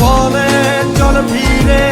বলে চল ফিরে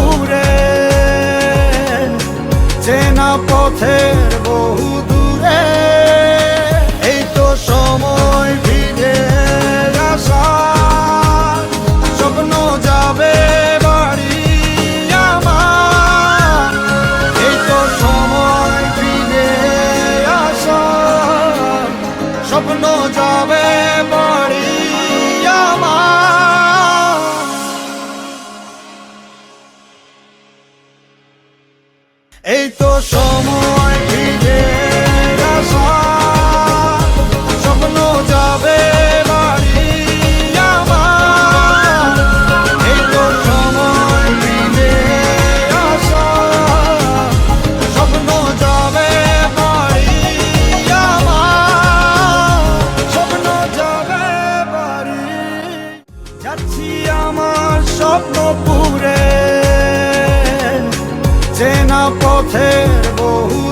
চেনা পথের বহু দূরে, এই তো সময় ফিরে স্বপ্ন যাবে বাড়ি আমার সময় আসা স্বপ্ন যাবে এই তো সময় ফিরে স্বপ্ন যাবে বাড়ি আমার। এই চেনা পথের বহু